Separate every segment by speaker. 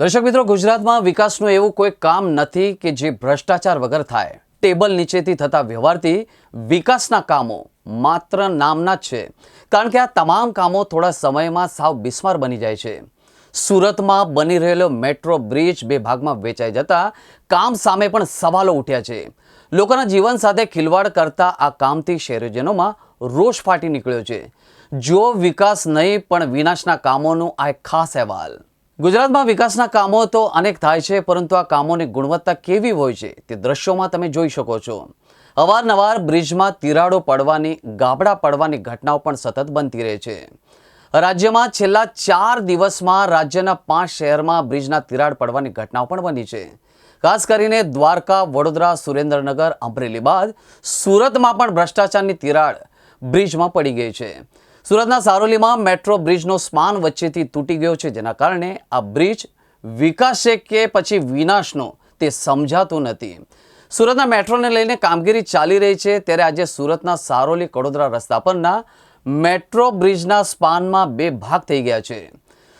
Speaker 1: દર્શક મિત્રો, ગુજરાતમાં વિકાસનું એવું કોઈ કામ નથી કે જે ભ્રષ્ટાચાર વગર થાય. ટેબલ નીચેથી થતા વ્યવહારથી વિકાસના કામો માત્ર નામના જ છે. કારણ કે આ તમામ કામો થોડા સમયમાં સાવ બિસ્માર બની જાય છે. સુરતમાં બની રહેલો મેટ્રો બ્રિજ બે ભાગમાં વેચાઈ જતા કામ સામે પણ સવાલો ઉઠ્યા છે. લોકોના જીવન સાથે ખિલવાડ કરતા આ કામથી શહેરીજનોમાં રોષ ફાટી નીકળ્યો છે. જો વિકાસ નહીં, પણ વિનાશના કામોનું આ એક ખાસ અહેવાલ. ગુજરાતમાં વિકાસના કામો તો અનેક થાય છે, પરંતુ આ કામોની ગુણવત્તા કેવી હોય છે તે દ્રશ્યોમાં તમે જોઈ શકો છો. અવારનવાર બ્રિજમાં તિરાડો પડવાની, ગાબડા પડવાની ઘટનાઓ પણ સતત બનતી રહે છે. રાજ્યમાં છેલ્લા ચાર દિવસમાં રાજ્યના પાંચ શહેરમાં બ્રિજના તિરાડ પડવાની ઘટનાઓ પણ બની છે. ખાસ કરીને દ્વારકા, વડોદરા, સુરેન્દ્રનગર, અમરેલી બાદ સુરતમાં પણ ભ્રષ્ટાચારની તિરાડ બ્રિજમાં પડી ગઈ છે. સુરતના સારોલીમાં મેટ્રો બ્રિજનો સ્પાન વચ્ચેથી તૂટી ગયો છે, જેના કારણે આ બ્રિજ વિકાસ કે પછી વિનાશનો તે સમજાતું નથી. સુરતના મેટ્રોને લઈને કામગીરી ચાલી રહી છે, ત્યારે આજે સુરતના સારોલી કડોદરા રસ્તા પરના મેટ્રો બ્રિજના સ્પાનમાં બે ભાગ થઈ ગયા છે.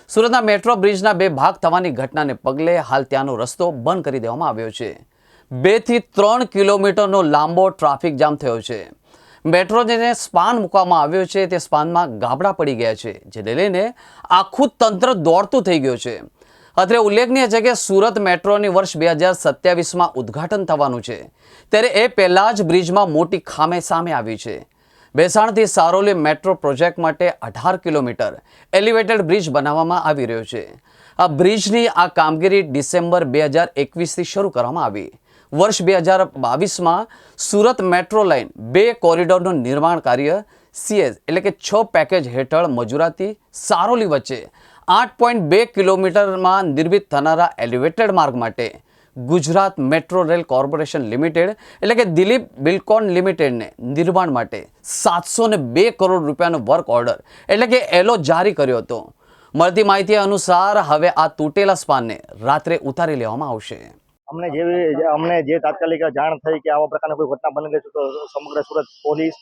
Speaker 1: સુરતના મેટ્રો બ્રિજના બે ભાગ થવાની ઘટનાને પગલે હાલ ત્યાંનો રસ્તો બંધ કરી દેવામાં આવ્યો છે. બેથી ત્રણ કિલોમીટરનો લાંબો ટ્રાફિક જામ થયો છે. મેટ્રો જેને સ્પાન મૂકવામાં આવ્યો છે, તે સ્પાનમાં ગાબડા પડી ગયા છે, જેને લઈને આખું તંત્ર દોડતું થઈ ગયું છે. અત્રે ઉલ્લેખનીય છે કે સુરત મેટ્રોની વર્ષ બે હજાર સત્યાવીસમાં ઉદ્ઘાટન થવાનું છે. ત્યારે એ પહેલાં જ બ્રિજમાં મોટી ખામે સામે આવી છે. બેસાણથી સારોલી મેટ્રો પ્રોજેક્ટ માટે અઢાર કિલોમીટર એલિવેટેડ બ્રિજ બનાવવામાં આવી રહ્યો છે. આ બ્રિજની આ કામગીરી ડિસેમ્બર બે હજાર એકવીસથી શરૂ કરવામાં આવી. વર્ષ બે હજાર બાવીસમાં સુરત મેટ્રો લાઇન બે કોરિડોરનું નિર્માણ કાર્ય સીએસ એટલે કે છ પેકેજ હેઠળ મજૂરાતી સારોલી વચ્ચે આઠ પોઈન્ટ બે કિલોમીટરમાં નિર્મિત થનારા એલિવેટેડ માર્ગ માટે Gujarat metro rail corporation limited એટલે કે દિલીપ બિલ્કોન લિમિટેડને નિર્માણ માટે સાતસો બે કરોડ રૂપિયાનો વર્ક ઓર્ડર એટલે કે એલો જારી કર્યો હતો. મળતી માહિતી અનુસાર હવે આ તૂટેલા સ્પાનને રાત્રે ઉતારી લેવામાં આવશે.
Speaker 2: અમને જેવી અમને જે તાત્કાલિક જાણ થઈ કે આવા પ્રકારની કોઈ ઘટના બની ગઈ છે, તો સમગ્ર સુરત પોલીસ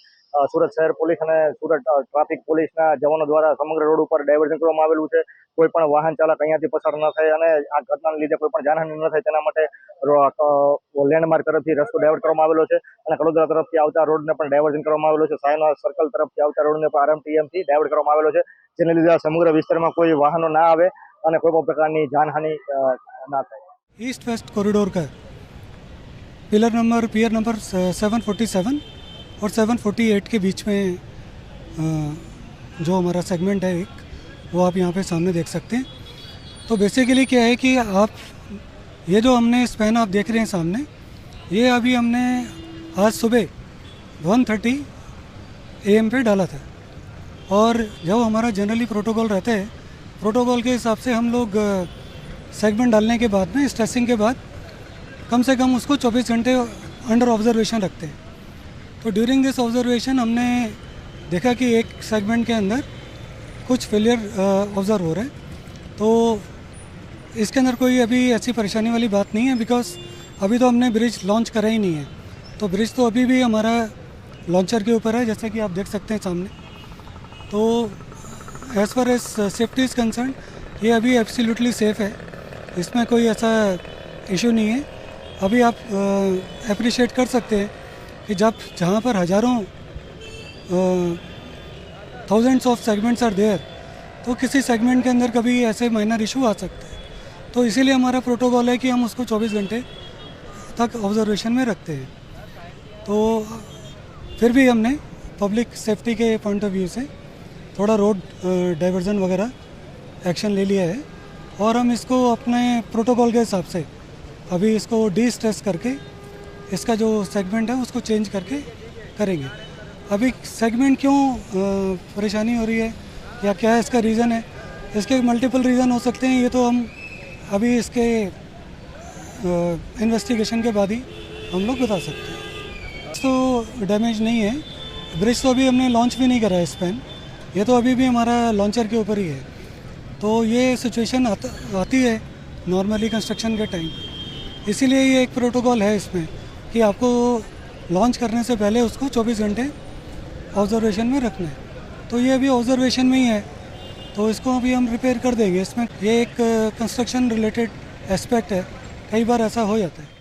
Speaker 2: સુરત શહેર પોલીસ અને સુરત ટ્રાફિક પોલીસના જવાનો દ્વારા સમગ્ર રોડ ઉપર ડાયવર્ઝન કરવામાં આવેલું છે. કોઈ પણ વાહન ચાલક અહીંયાથી પસાર ન થાય અને આ ઘટનાને લીધે કોઈ પણ જાનહાનિ ન થાય, તેના માટે લેન્ડમાર્ક તરફથી રસ્તો ડાયવર્ટ કરવામાં આવેલો છે અને કડોદરા તરફથી આવતા રોડને પણ ડાયવર્ઝન કરવામાં આવેલો છે. સાયના સર્કલ તરફથી આવતા રોડને પણ આરએમટીએમથી ડાયવર્ટ કરવામાં આવેલો છે, જેને લીધે સમગ્ર વિસ્તારમાં કોઈ વાહનો ના આવે અને કોઈ પણ પ્રકારની જાનહાનિ ના થાય.
Speaker 3: ईस्ट वेस्ट कॉरिडोर का pillar number pier number seven forty seven और सेवन फोर्टी एट के बीच में जो हमारा सेगमेंट है एक, वो आप यहाँ पे सामने देख सकते हैं। तो बेसिकली क्या है कि आप, ये जो हमने स्पैन आप देख रहे हैं सामने, ये अभी हमने आज सुबह वन थर्टी एम पे डाला था। और जब हमारा जनरली प्रोटोकॉल रहता है प्रोटोकॉल के हिसाब से हम लोग सेगमेंट डालने के बाद में स्ट्रेसिंग के बाद, कम से कम उसको 24 घंटे अंडर ऑब्जर्वेशन रखते हैं। तो ड्यूरिंग दिस ऑब्जर्वेशन हमने देखा कि एक सेगमेंट के अंदर कुछ फेलियर ऑब्ज़र्व हो रहे हैं। तो इसके अंदर कोई अभी ऐसी परेशानी वाली बात नहीं है बिकॉज़ अभी तो हमने ब्रिज लॉन्च करा ही नहीं है। तो ब्रिज तो अभी भी हमारा लॉन्चर के ऊपर है, जैसे कि आप देख सकते हैं सामने। तो as far as safety is concern ये अभी एब्सोल्युटली सेफ़ है। इसमें कोई ऐसा इशू नहीं है। अभी आप अप्रिशिएट कर सकते हैं कि जब, जहाँ पर हज़ारों thousands of segments are there तो किसी सेगमेंट के अंदर कभी ऐसे माइनर इशू आ सकते हैं। तो इसीलिए हमारा प्रोटोकॉल है कि हम उसको 24 घंटे तक ऑब्जर्वेशन में रखते हैं। तो फिर भी हमने पब्लिक सेफ्टी के पॉइंट ऑफ़ व्यू से थोड़ा रोड डाइवर्जन वगैरह एक्शन ले लिया है। और हम इसको अपने प्रोटोकॉल के हिसाब से अभी इसको डी स्ट्रेस करके, इसका जो सेगमेंट है उसको चेंज करके करेंगे। अभी सेगमेंट क्यों परेशानी हो रही है या क्या है इसका रीज़न है? इसके मल्टीपल रीज़न हो सकते हैं, ये तो हम अभी इसके इन्वेस्टिगेशन के बाद ही हम लोग बता सकते हैं। तो डैमेज नहीं है। ब्रिज तो अभी हमने लॉन्च भी नहीं करा है स्पेन ये तो अभी भी हमारा लॉन्चर के ऊपर ही है। तो ये सिचुएशन आती है नॉर्मली कंस्ट्रक्शन के टाइम इसीलिए ये एक प्रोटोकॉल है इसमें कि आपको लॉन्च करने से पहले उसको 24 घंटे ऑब्जर्वेशन में रखना है। तो ये अभी ऑब्जर्वेशन में ही है। तो इसको अभी हम रिपेयर कर देंगे। इसमें ये एक कंस्ट्रक्शन रिलेटेड एस्पेक्ट है। कई बार ऐसा हो जाता है।